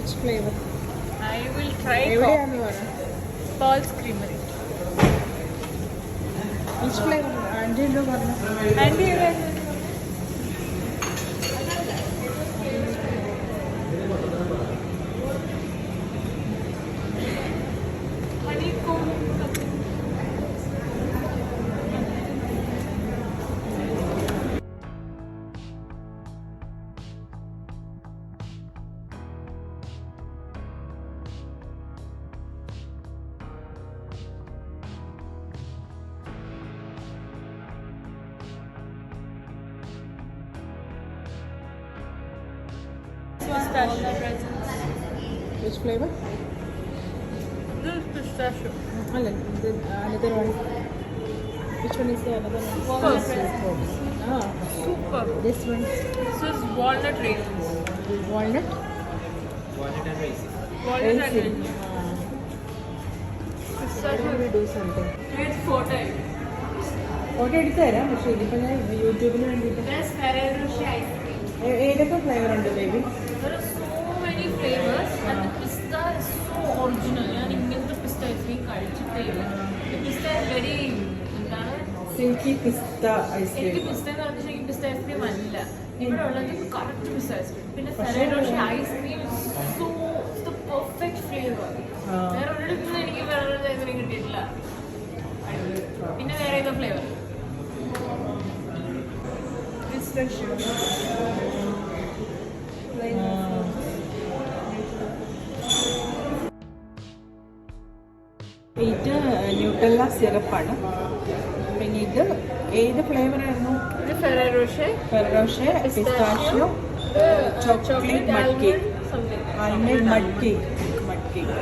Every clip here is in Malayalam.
Which flavour I will try എവിടെയാന്ന് പറ Paul's Creamery. Which flavour anti എന്തോ പറഞ്ഞു Auntie, honeycomb. Pistachio. Which flavor? This is pistachio. Another one. Which one is the another one? Walnut Ah. Super. This one. This is walnut raisins. Walnut? Walnut and raisins. Pistachio. Do something It's photo. Photo എടുത്തു തരാം പക്ഷേ ഇതിപ്പോൾ ഞാൻ യൂട്യൂബിന് വേണ്ടിയിട്ട് ഏതൊക്കെ ഫ്ലേവർ ഉണ്ട് ബേബി സിൽക്കി പിസ്ത ഐസ്ക്രീം എനിക്ക് പിസ്ത എന്ന് പറഞ്ഞാൽ ശരിക്കും പിസ്ത ഐസ്ക്രീം അല്ല. ഇവിടെ ഉള്ളത് കറക്റ്റ് പിസ്ത ഐസ്ക്രീം പിന്നെ ice cream so the perfect flavour ആ. വേറെ ഒരിടത്തും എനിക്ക് വേറെ ഐസ്ക്രീം കിട്ടിയിട്ടില്ല. പിന്നെ വേറെ ഏതോ ഫ്ലേവർ ഇത് ന്യൂട്ടല്ല സിറപ്പാണ് ഇത്. ഏത് ഫ്ലേവറായിരുന്നു Ferrero Rocher pistachio chocolate mud cake almond mud cake mud cake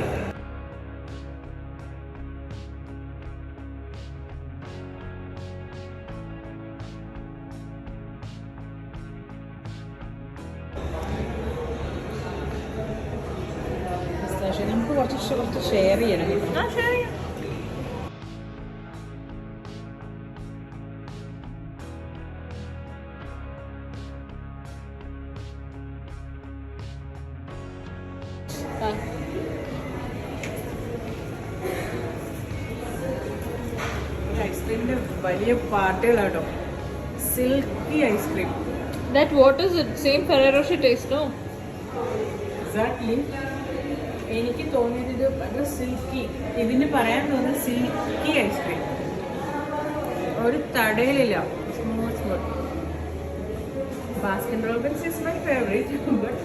നമുക്ക് കുറച്ച് കുറച്ച് ഷെയർ ചെയ്യണം. കേട്ടോ ഐസ്ക്രീമിന്റെ വലിയ പാർട്ടികളാട്ടോ silky ice cream That what is it? Same Ferrero Rocher taste, no? Exactly എനിക്ക് തോന്നിയത് ഇത് അത് സിൽക്കി. ഇതിന് പറയാൻ തോന്നുന്നത് സിൽക്കി ഐസ്ക്രീം ഒരു തടയിലില്ല. Smooth smooth Baskin Robbins is my favourite but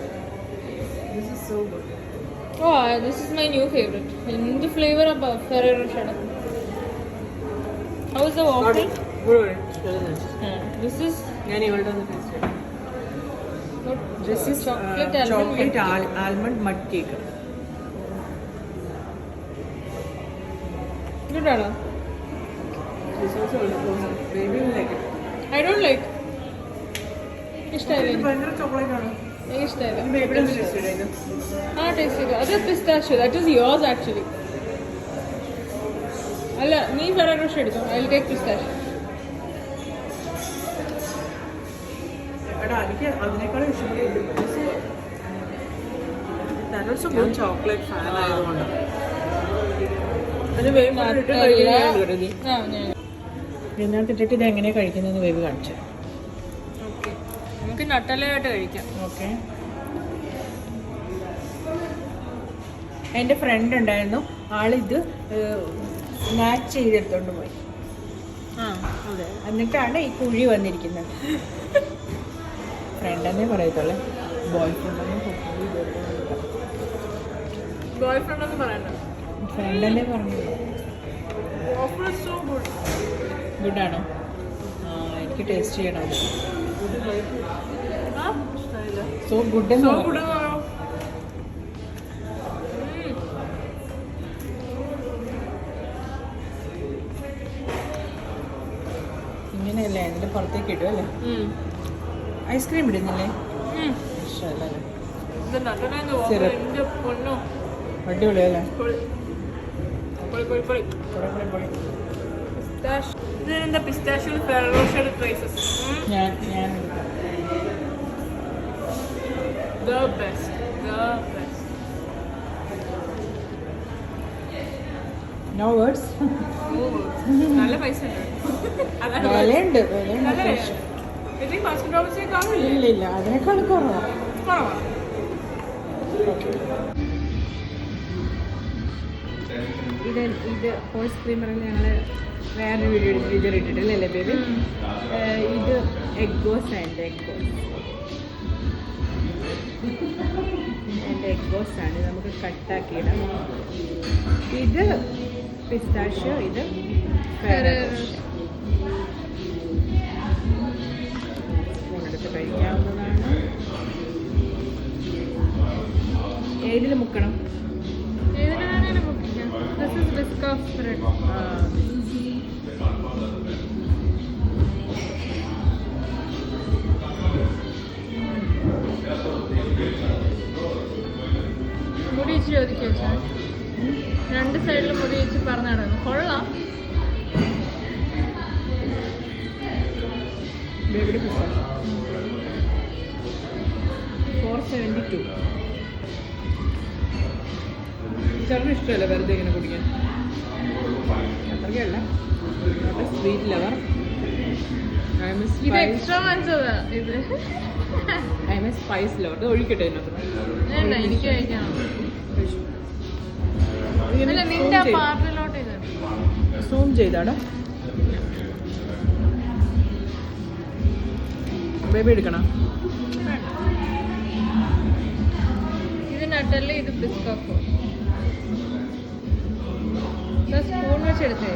this is so good this is my new favorite. In the flavor of uh, The waffle? This is ഞാൻ ഇവളുടെ? This almond. Chocolate cake. Almond mud cake Good, Anna. This also baby like I don't like. ഇഷ്ടമായില്ല എനിക്ക്. ഭയങ്കര ചോക്ലേറ്റ് ആണ് എനിക്ക് ഇഷ്ടമായില്ല ചെയ്തേക്കും ആ ടേസ്റ്റ് അത് pistachio that is yours actually അല്ല നീ ഫെറോ റോഷർ എടുത്തോ? ഐ ടേക്ക് പിസ്താഷ്യോ എടാ എനിക്ക് അതിനേക്കാളും ഇഷ്ടപ്പെട്ടു ചോക്ലേറ്റ് ഫാൻ ആയതുകൊണ്ട്. ഞാൻ ഇതിനകത്ത് ഇട്ടിട്ട് ഇത് എങ്ങനെയാണ് കഴിക്കുന്നതെന്ന് വേവ് കാണിച്ചു നമുക്ക് നട്ടലയായിട്ട് കഴിക്കാം. ഓക്കെ എന്റെ ഫ്രണ്ട് ഉണ്ടായിരുന്നു. ആളിത് സ്നാച്ച് ചെയ്തെടുത്തോണ്ട് പോയി. എന്നിട്ടാണ് ഈ കുഴി വന്നിരിക്കുന്നത്. ഫ്രണ്ടെന്നേ പറയത്തുള്ളൂ. ബോയ് ഫ്രണ്ട് ബോയ് ഫ്രണ്ട് എന്ന് പറയണ്ട. ഫ്രണ്ട് എന്നേ പറഞ്ഞു ഗുഡാണോ എനിക്ക് ടേസ്റ്റ് ചെയ്യണം സോ ഗുഡ് സോ ഗുഡ് എന്ന് അതിന്റെ പുറത്തേക്ക് ഇടും അല്ലേ? ഐസ്ക്രീം ഇടുന്നില്ലേ? അടിപൊളിയല്ലേ? പൊളി. പൊളി പൊളി പൊളി. പൊടി, പൊടി, നോ വേർഡ്സ് നല്ല പൈസ. വിലയുണ്ട് ഇല്ല? ഇല്ല അതിനേക്കാൾ കുറവാണ് ഇത് ഇത് ഹോഴ്സ് ക്രീമറിൽ ഞങ്ങൾ വേറൊരു വീഡിയോ എടുത്തിട്ട് ഇത് ഇട്ടിട്ടില്ലല്ലേ ബേബി ഇത് എഗ്ഗോസ് ആൻഡ് എഗ്ഗോസ് എന്റെ എഗ്ഗോസ് ആണ്. നമുക്ക് കട്ടാക്കിയിടാം ഇത് പിസ്താഷ്യോ ഇത് സ്പൂണെടുത്ത് കഴിക്കാവുന്നതാണ് ഏതിൽ മുക്കണം ഏതിന് വേണേലും ബുക്കിക്കാം ദിസ് ഇസ് ബിസ്കോഫ് ബ്രെഡ് ആ, മുടി ഇച്ചിരി ഒതുക്കി വെച്ചാ രണ്ട് സൈഡിലും മുടി വെച്ച് പറഞ്ഞു നടന്നു കൊള്ളാം. ബേബിയുടെ പിസ്താഷ്യോ ഫോർ സെവന്റി ടു ചേട്ടന് ഇഷ്ടമല്ല വെറുതെ ഇങ്ങനെ കുടിക്കാൻ? അത്രയ്ക്കല്ല. Sweet lover I am a spice lover ഒഴിക്കട്ടെ ഇതിനകത്ത്. എനിക്ക് കഴിക്കണം. ഇത് സൂം ചെയ്താണ്. ബേബി എടുക്കണം? ഇത് നട്ടൽ ഇത് ബിസ്കോഫോ സ്പൂൺ വെച്ചെടുത്തേ